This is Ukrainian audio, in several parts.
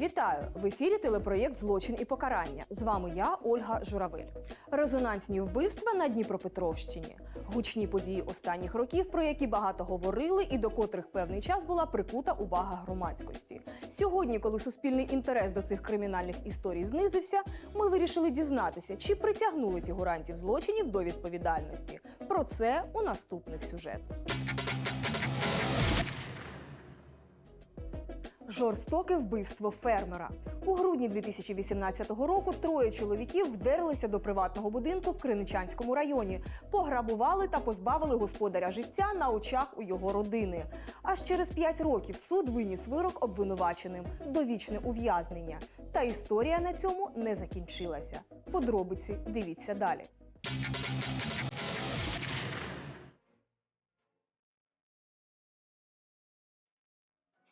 Вітаю в ефірі телепроєкт Злочин і покарання. З вами я, Ольга Журавель. Резонансні вбивства на Дніпропетровщині, гучні події останніх років, про які багато говорили, і до котрих певний час була прикута увага громадськості. Сьогодні, коли суспільний інтерес до цих кримінальних історій знизився, ми вирішили дізнатися, чи притягнули фігурантів злочинів до відповідальності. Про це у наступних сюжетах. Жорстоке вбивство фермера. У грудні 2018 року троє чоловіків вдерлися до приватного будинку в Криничанському районі, пограбували та позбавили господаря життя на очах у його родини. Аж через п'ять років суд виніс вирок обвинуваченим довічне ув'язнення. Та історія на цьому не закінчилася. Подробиці дивіться далі.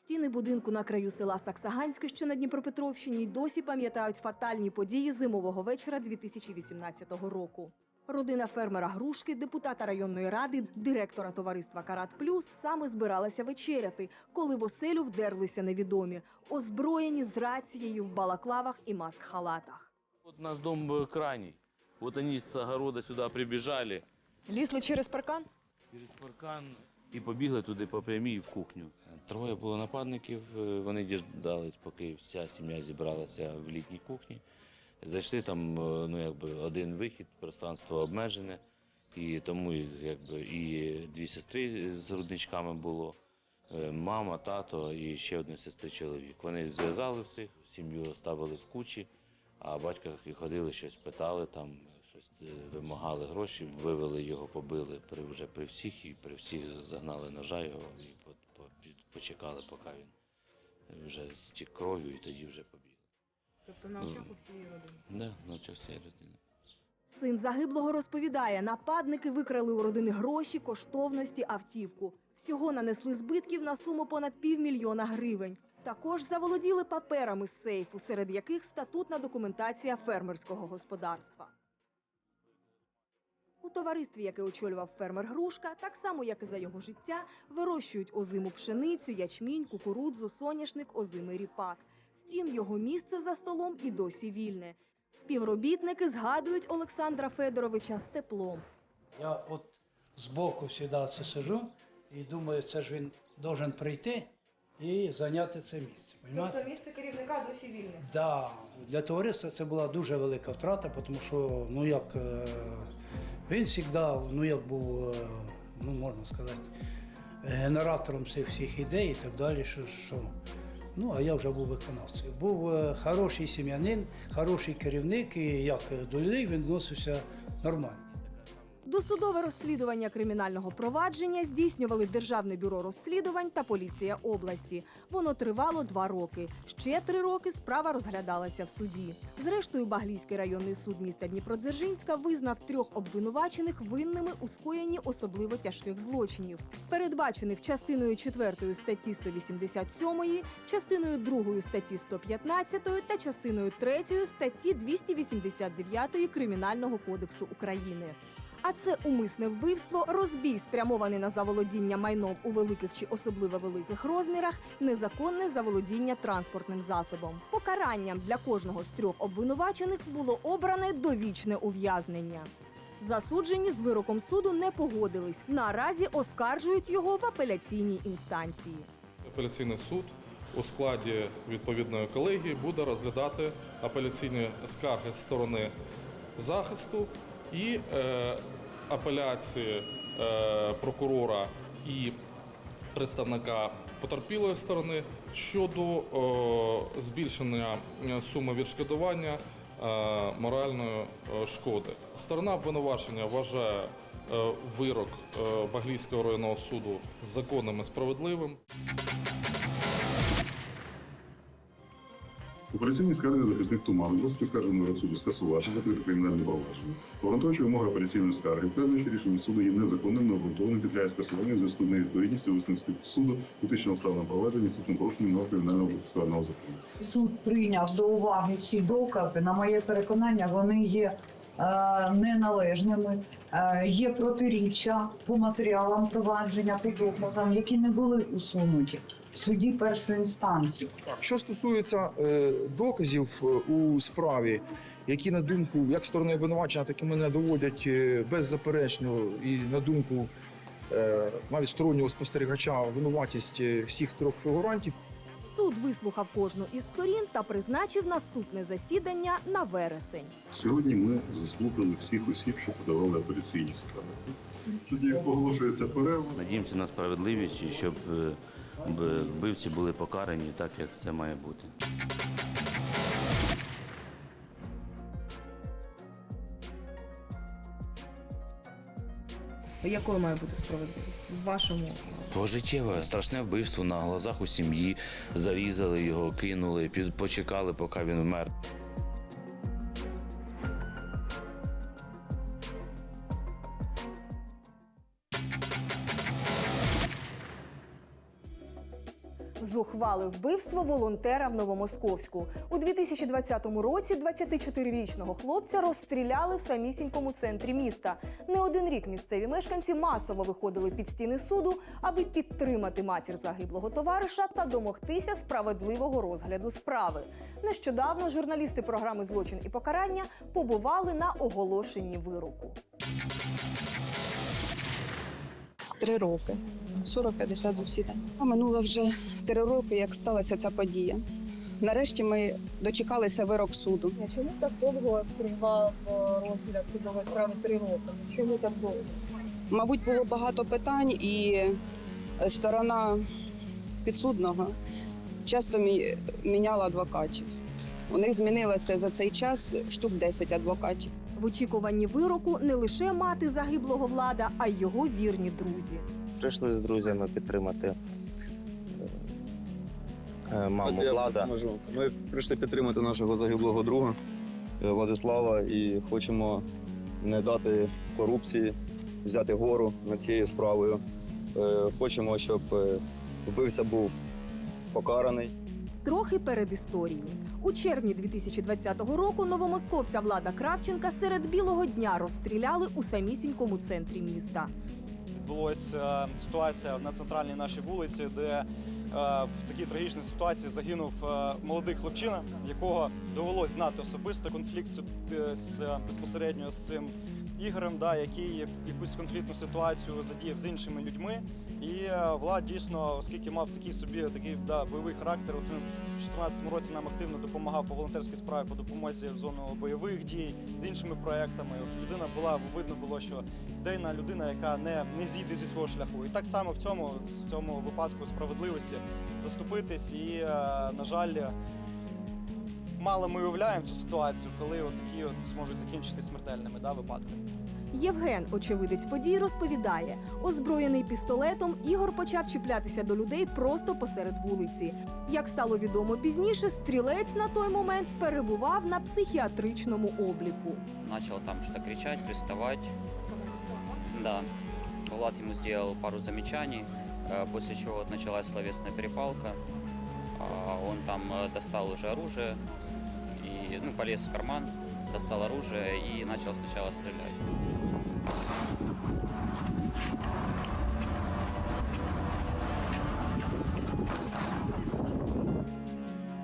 Стіни будинку на краю села Саксаганське, що на Дніпропетровщині, й досі пам'ятають фатальні події зимового вечора 2018 року. Родина фермера Грушки, депутата районної ради, директора товариства Карат Плюс саме збиралася вечеряти, коли в оселю вдерлися невідомі, озброєні з рацією в балаклавах і маск-халатах. Вот наш дом э, крайний. Вот они с огорода сюда прибежали Лізли через паркан? через паркан і побігли туди по прямій в кухню. Троє було нападників, е, вони діждались, поки вся сім'я зібралася в літній кухні. Зайшли там, е, ну якби один вихід, пространство обмежене, і тому якби і дві сестри з грудничками було. е, Мама, тато і ще одна сестри чоловік. Вони зв'язали всіх, сім'ю ставили в кучі, а батька ходили, щось питали там, щось е, вимагали гроші, вивели його, побили при вже при всіх, і при всіх загнали ножа його і по, по, почекали, поки він вже стік кров'ю, і тоді вже побіг. Тобто на очах у всієї родини. Да, на час цієї родини. Син загиблого розповідає, нападники викрали у родини гроші, коштовності, автівку. Всього нанесли збитків на суму понад півмільйона гривень. Також заволоділи паперами з сейфу, серед яких статутна документація фермерського господарства. У товаристві, яке очолював фермер Грушка, так само як і за його життя, вирощують озиму пшеницю, ячмінь, кукурудзу, соняшник, озимий ріпак. Втім, його місце за столом і досі вільне. Співробітники згадують Олександра Федоровича з теплом. Я от збоку завжди це сижу і думаю, це ж він должен прийти і зайняти це місце. Понимаєте? місце керівника досі вільне. Да, для товариства це була дуже велика втрата, тому що ну як е, він завжди, ну як був, е, ну можна сказати, генератором цих всіх ідей і так далі. Що, що. Ну, а я вже був виконавцем. Був е, хороший сім'янин, хороший керівник, і як до людей він відносився нормально. Досудове розслідування кримінального провадження здійснювали Державне бюро розслідувань та поліція області. Воно тривало два роки. Ще три роки справа розглядалася в суді. Зрештою, Баглійський районний суд міста Дніпродзержинська визнав трьох обвинувачених винними у скоєнні особливо тяжких злочинів, передбачених частиною 4 статті 187, частиною 2 статті 115 та частиною 3 статті 289 Кримінального кодексу України. А це умисне вбивство, розбій, спрямований на заволодіння майном у великих чи особливо великих розмірах, незаконне заволодіння транспортним засобом. Покаранням для кожного з трьох обвинувачених було обране довічне ув'язнення. Засуджені з вироком суду не погодились. Наразі оскаржують його в апеляційній інстанції. Апеляційний суд у складі відповідної колегії буде розглядати апеляційні скарги сторони захисту і е, апеляції е, прокурора і представника потерпілої сторони щодо е, збільшення суми відшкодування моральної шкоди. Сторона обвинувачення вважає вирок Баглійського районного суду законним і справедливим. У апеляційній скарзі захисник Туман жорстко скарженого суду скасувати закрите кримінальне провадження. Обґрунтовуючи вимоги апеляційної скарги, вказує, рішення суду є незаконним, необґрунтованим, підлягає скасуванню в зв'язку з невідповідністю висновків суду фактично обставинам проведення з порушенням норм кримінального процесуального закону. суд прийняв до уваги ці докази, на моє переконання, вони є е, неналежними, е, є протиріччя по матеріалам провадження, по доказам, які не були усунуті. В суді першої інстанції. Що стосується е, доказів е, у справі, які на думку як сторони обвинувачення, так і мене доводять е, беззаперечно і на думку е, навіть стороннього спостерігача винуватість е, всіх трьох фігурантів. Суд вислухав кожну із сторін та призначив наступне засідання на вересень. Сьогодні ми заслухали всіх осіб, що подавали апеляційні скарги. Тоді оголошується перерва. Надіємося на справедливість і щоб е, вбивці були покарані так, як це має бути. Якою має бути справедливість в вашому Пожиттєве страшне вбивство на глазах у сім'ї. Зарізали його, кинули, почекали, поки він вмер. Зухвали вбивство волонтера в Новомосковську. У 2020 році 24-річного хлопця розстріляли в самісінькому центрі міста. Не один рік місцеві мешканці масово виходили під стіни суду, аби підтримати матір загиблого товариша та домогтися справедливого розгляду справи. Нещодавно журналісти програми Злочин і покарання побували на оголошенні вироку. Три роки, 40-50 засідань. А минуло вже три роки, як сталася ця подія. Нарешті ми дочекалися вирок суду. чому так довго тривав розгляд судової справи три роки? Чому так довго? Мабуть, було багато питань, і сторона підсудного часто мі- міняла адвокатів. У них змінилося за цей час штук 10 адвокатів. В очікуванні вироку не лише мати загиблого влада, а й його вірні друзі. Прийшли з друзями підтримати е, е, маму Влада. Ми прийшли підтримати нашого загиблого друга е, Владислава і хочемо не дати корупції, взяти гору над цією справою. Е, Хочемо, щоб е, вбивця був покараний. Трохи перед історією. У червні 2020 року новомосковця Влада Кравченка серед білого дня розстріляли у самісінькому центрі міста. відбулася е, ситуація на центральній нашій вулиці, де е, в такій трагічній ситуації загинув е, молодий хлопчина, якого довелось знати особисто конфлікт з, безпосередньо з цим ігорем, да, який якусь конфліктну ситуацію задіяв з іншими людьми. І е, Влад дійсно, оскільки мав такий собі такий да, бойовий характер, от він в 2014 році нам активно допомагав по волонтерській справі по допомозі в зону бойових дій з іншими проектами. От людина була видно було, що ідейна людина, яка не, не зійде зі свого шляху. І так само в цьому, в цьому випадку справедливості заступитись. І, е, на жаль, мало ми уявляємо цю ситуацію, коли от такі от зможуть закінчити смертельними да, випадками. Євген, очевидець подій, розповідає, озброєний пістолетом Ігор почав чіплятися до людей просто посеред вулиці. Як стало відомо пізніше, стрілець на той момент перебував на психіатричному обліку. начал там что-то кричать, приставать. Да. Влад ему сделал пару замечаний, э, после чего вот началась словесная перепалка. А, Он там э, достал уже оружие ну, полез в карман, достал оружие и начал сначала стрелять.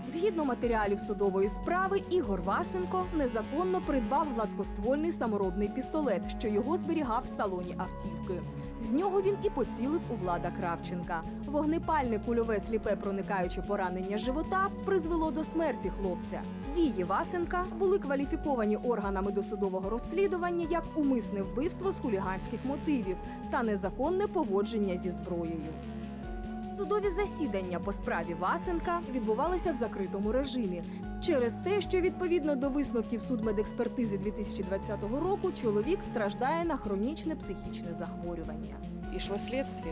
Згідно матеріалів судової справи, Ігор Васенко незаконно придбав гладкоствольний саморобний пістолет, що його зберігав в салоні автівки. З нього він і поцілив у влада Кравченка. Вогнепальне кульове сліпе проникаюче поранення живота призвело до смерті хлопця. Дії Васенка були кваліфіковані органами досудового розслідування як умисне вбивство з хуліганських мотивів та незаконне поводження зі зброєю. Судові засідання по справі Васенка відбувалися в закритому режимі через те, що відповідно до висновків судмедекспертизи 2020 року чоловік страждає на хронічне психічне захворювання. Ішло слідство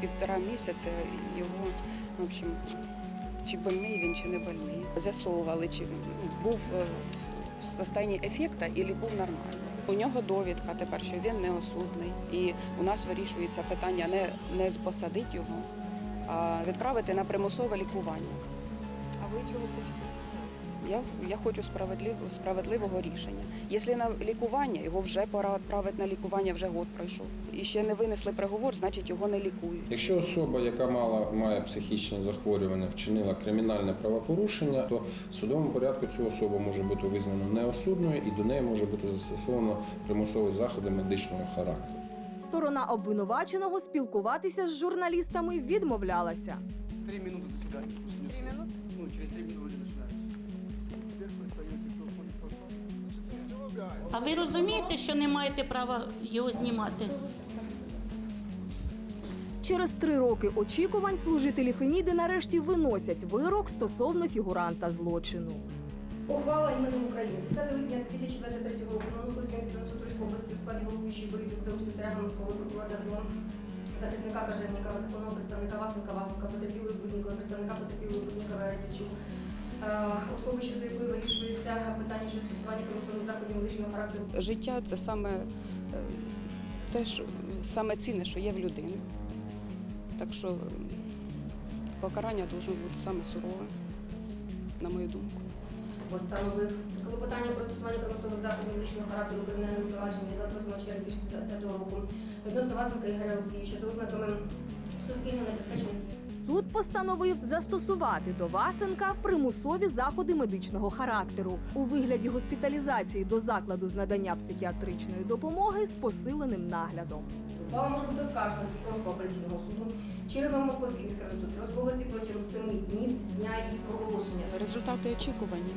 півтора місяця його, в общем, чи больний він, чи не больний. З'ясовували, чи був е, в стані ефекту, або був нормальний. У нього довідка тепер, що він неосудний. І у нас вирішується питання не, не посадити його, а відправити на примусове лікування. А ви чого хочете? Я, я хочу справедливого, справедливого рішення. Якщо на лікування, його вже пора відправити на лікування, вже год пройшов. І ще не винесли приговор, значить його не лікують. Якщо особа, яка мала має психічне захворювання, вчинила кримінальне правопорушення, то в судовому порядку цю особу може бути визнано неосудною і до неї може бути застосовано примусові заходи медичного характеру. Сторона обвинуваченого спілкуватися з журналістами відмовлялася. Три минути засідання. Три минути? Ну, через три минути А ви розумієте, що не маєте права його знімати? Через три роки очікувань служителі Феміди нарешті виносять вирок стосовно фігуранта злочину. Ухвала іменем України 10 липня 2023 року на Московський суд області у складі головуючої Борисюк залишити Терегонського прокурора ГНО, захисника Кажевніка, законного представника Васенка Васенка, потерпілої Буднікової, представника потерпілої Буднікова Ретівчук. Е, Особи, щодо питання щодо застосування примусових заходів медичного характеру. Життя це саме е, те, що саме цінне, що є в людини. Так що е, покарання повинно бути саме сурове, на мою думку. Постановив клопотання про застосування примусових заходів медичного характеру у кримінальному провадженні від 28 червня 2020 року відносно Васенка Ігоря Олексійовича за ознаками суспільно небезпечних Суд постановив застосувати до Васенка примусові заходи медичного характеру у вигляді госпіталізації до закладу з надання психіатричної допомоги з посиленим наглядом. Ухвала може бути оскаржена до апеляційного суду через Новомосковський міський суд Дніпровської протягом 7 днів з дня її проголошення. Результати очікувані.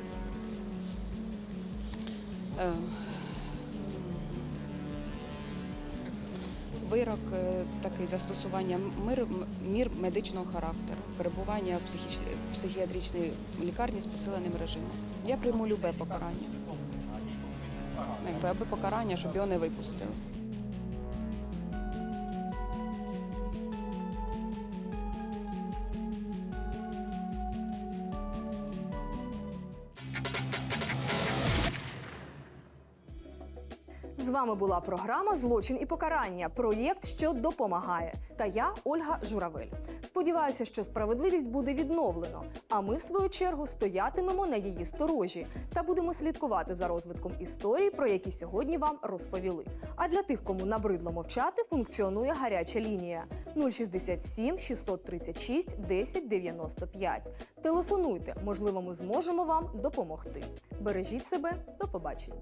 Вирок е, такий застосування мир, мір медичного характеру, перебування в психіч... психіатричній лікарні з посиленим режимом. Я прийму любе покарання. Якби аби покарання, щоб його не випустили. З вами була програма Злочин і покарання. Проєкт, що допомагає. Та я Ольга Журавель. Сподіваюся, що справедливість буде відновлено. А ми, в свою чергу, стоятимемо на її сторожі та будемо слідкувати за розвитком історій, про які сьогодні вам розповіли. А для тих, кому набридло мовчати, функціонує гаряча лінія 067 636 1095. Телефонуйте, можливо, ми зможемо вам допомогти. Бережіть себе, до побачення.